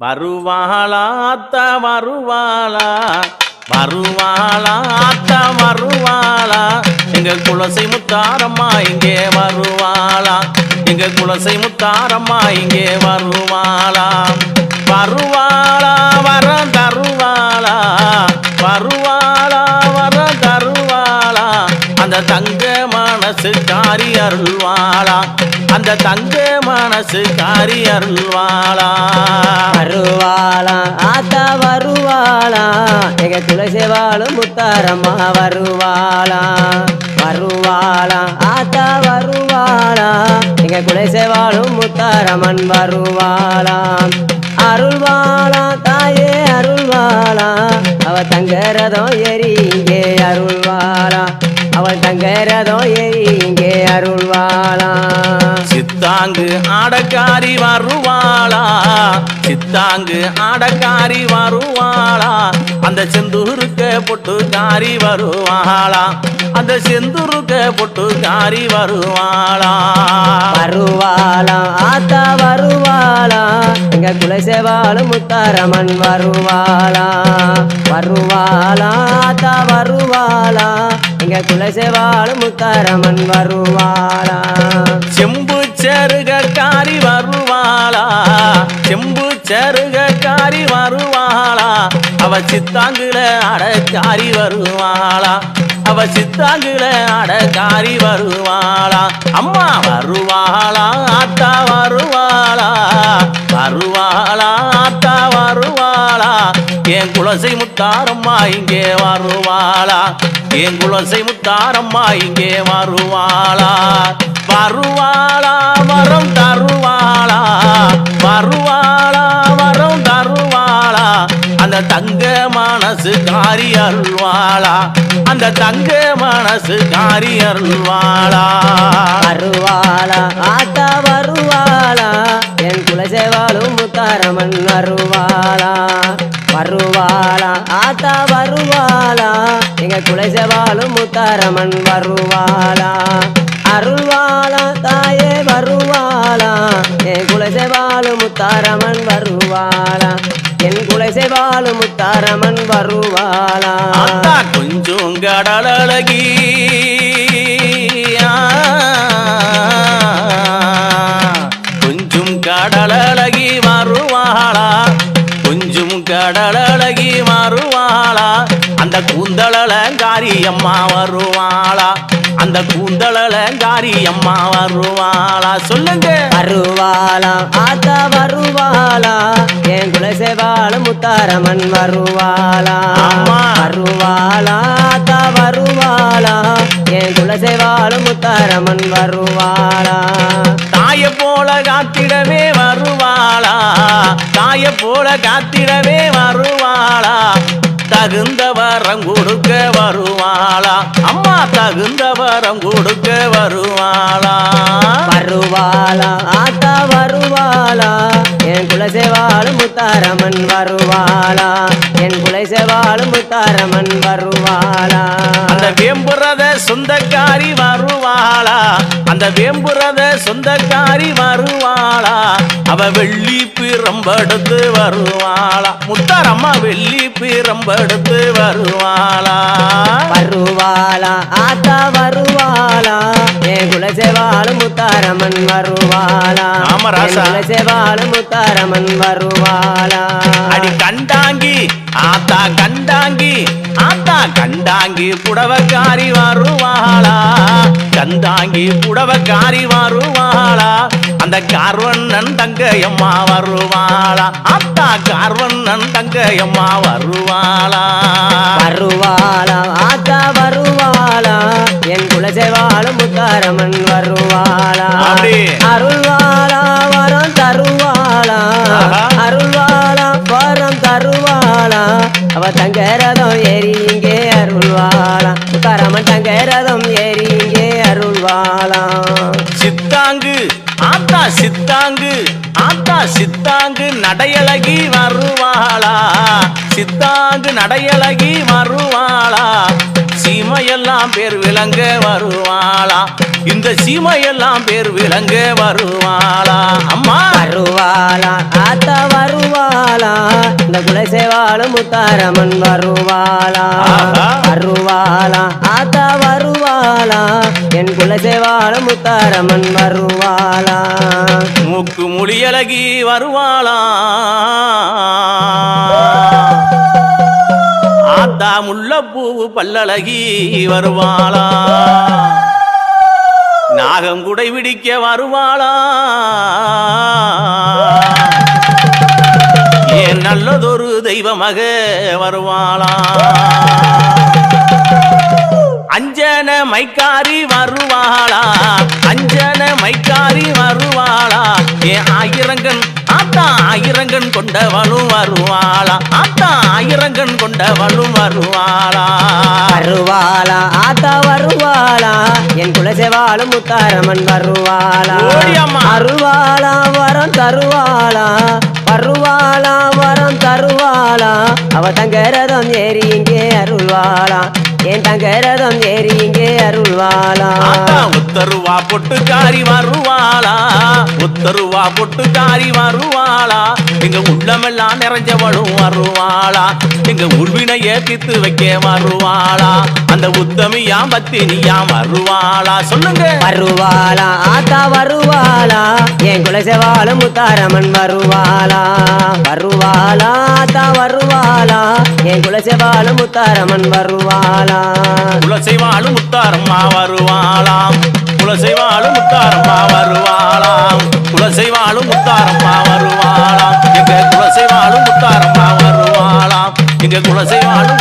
வருவாளாத்த வருவாளா? வருவாளாத்த வருவாளா? எங்க குலசை முத்தாரம்மா இங்கே வருவாளா? எங்க குலசை முத்தாரம்மா இங்கே வருவாளா? வருவாளா வர தருவாளா? மனசு காரி அருள்வாளா. அந்த தங்க மனசு காரி அருள்வாளா. வருவாளா ஆத்தா வருவாளா. எங்க குலசேவாளும் முத்தாரம்மா வருவாளா. வருவாளா ஆத்தா வருவாளா. எங்க குலசேவாளும் முத்தாரமன் வருவாளா. அருள்வாளா தாயே அருள்வாளா. அவ தங்க ரதம் ஏறி இங்கே அருள்வாளா. அவள் தங்க ரதம் ஏறி இங்கே அருள்வாளா. சித்தாங்கு ஆடக்காரி வருவாளா. சித்தாங்கு ஆடக்காரி வருவாளா. அந்த செந்தூருக்க பொட்டுக்காரி வருவாளா. அந்த செந்தூருக்க பொட்டுக்காரி வருவாளா. வருவாளா ஆத்தா வருவாளா. எங்க குலசேவாளும் முத்தாரம்மன் வருவாளா. வருவாளா ஆத்தா வருவாளா. எங்க குலசேவாளும் முத்தாரமன் வருவாளா? செம்பு சருகக்காரி வருவாளா? செம்பு சருகக்காரி வருவாளா? அவ சித்தாங்குல அடக்காரி வருவாளா? அவ சித்தாங்குல அடக்காரி வருவாளா? அம்மா வருவாளா? ஆத்தா என் குலசை முத்தாரம்மா இங்கே வருவாளா? என் குலசை முத்தாரம்மா இங்கே வருவாளா? வருவாளா வரம் தருவாளா? வருவாளா வரம் தருவாளா? அந்த தங்க மனசு காரி அருள்வாளா? அந்த தங்க மனசு காரி அருள்வாளா? வருவாளா ஆத்தா வருவாளா? என் குலசேவாளும் முத்தாரமன் அருவாளா வருவாளா? ஆத்தா வருவாளா? எங்க குலசேவாளும் முத்தாரமன் வருவாளா? அருள்வாளா தாயே வருவாளா? என் குலசேவாளும் முத்தாரமன் வருவாளா? என் குலசேவாளும் முத்தாரமன் வருவாளா? கொஞ்சம் கடலழகி கடலழகி வருவாளா? அந்த கூந்தளலங்காரி அம்மா வருவாளா? அந்த கூந்தளலங்காரி அம்மா வருவாளா? சொல்லுங்க. வருவாளா ஆத்தா வருவாளா? என் குலசேவாளும் முத்தாரம்மன் வருவாளா? ஆமா. வருவாளா ஆத்தா வருவாளா? என் குலசேவாளும் முத்தாரம்மன் வருவாளா? தாய போல காத்திடவே வருவாளா? தாய போல காத்திடவே வருவாளா? தகுந்த வரம் கொடுக்க வருவாளா? அம்மா தகுந்த வரம் கொடுக்க வருவாளா? வருவாளா? என் குலசேவாளும் முத்தாரம்மன் வருவாளா? என் குலசேவாளும் முத்தாரம்மன் வருவாளா? அந்த வேம்புறத சொந்தக்காரி வருவாளா? அந்த வேம்புறத சொந்தக்காரி வருவாளா? அவ வெள்ளி பிரம்பெடுத்து வருவாளா? முத்தாரம்மா வெள்ளி பிரம்பெடுத்து வருவாளா? வருவாளா ஆத்தா வருவாளா? என் குலசேவாளும் முத்தாரம்மன் வருவாளா குலசேவாளும் முத்தாரம்மன் வருவாளா? அடி கண்டாங்கி ஆத்தா கண்டாங்கி ஆத்தா கண்டாங்கி புடவக்காரி வருவாளா? கந்தாங்கி புடவக்காரி வருவாளா? அந்த கார்வண்ணன் தங்கையம்மா வருவாளா? ஆத்தா கார்வண்ணன் தங்கையம்மா வருவாளா? வருவாளா? முத்தாரம்மன் வருவாளா. அருள்வாளா வரம் தருவாளா. அருள்வாளா வரம் தருவாளா? அவ தங்க ரதம் ஏறி இங்கே அருள்வாளா. முத்தாரம்மன் தங்க ரதம் ஏறி இங்கே அருள்வாளா. சித்தாங்கு ஆத்தா சித்தாங்கு ஆத்தா சித்தாங்கு நடையழகி வருவாளா. சித்தாங்கு நடையழகி வருவாளா? சீமையெல்லாம் பேர் விளங்க வருவாளா? இந்த சீமையெல்லாம் பேர் விளங்க வருவாளா? அம்மா! வருவாளா ஆத்தா வருவாளா? எங்க குலசேவாலும் முத்தாரம்மன் வருவாளா. வருவாளா ஆத்தா வருவாளா? என் குலசேவாலும் முத்தாரம்மன் வருவாளா? மூக்கு முடியழகி வருவாளா? ஆத்தா முல்லப்பூவு பல்லழகி வருவாளா? நாகம் குடை பிடிக்க வருவாளா? ஏன் நல்லதொரு தெய்வமாக வருவாளா? அஞ்சன மைக்காரி வருவாளா? அஞ்சன மைக்காரி வருவாளா? ஏன் ஆயிரங்கன் ஆயிரங்கன் கொண்டவளும் வருவாளா? ஆத்தா ஆயிரங்கன் கொண்டவளும் வருவாளா? வருவாளா? ஆத்தா வருவாளா? என் குலசேவாலும் முத்தாரம்மன் வருவாளா. அருவாளா வரம் தருவாளா? வருவாளா வரம் தருவாளா? அவ தங்கரதம் ஏறி இங்கே அருள்வாளா? என் தங்கரதம் ஏறி இங்கே அருள்வாளா? உத்தருவா பொட்டுக்காரி வருவாளா? உத்தருவா பொட்டுக்காரி வருவாளா? எங்க உள்ளமெல்லாம் நிறைஞ்சவளும் வருவாளா? எங்க உள்வினைய தீர்த்து வைக்க வருவாளா? அந்த உத்தமியாம் பத்தினியாம் வருவாளா? சொல்லுங்க. வருவாளா ஆத்தா வருவாளா? என் முத்தாரமன் வருவாளா வருவாளா தா வருவாளா? என் குலசேவாலும் முத்தாரமன் வருவாளா. குலசைவாளும் முத்தாரம்மா வருவாளாம். குலசைவாளும் முத்தாரம்மா வருவாளாம். குலசைவாளும் முத்தாரம்மா வருவாளாம். எங்க குலசைவாளும் முத்தாரம்மா வருவாளாம். எங்க குலசைவாளும்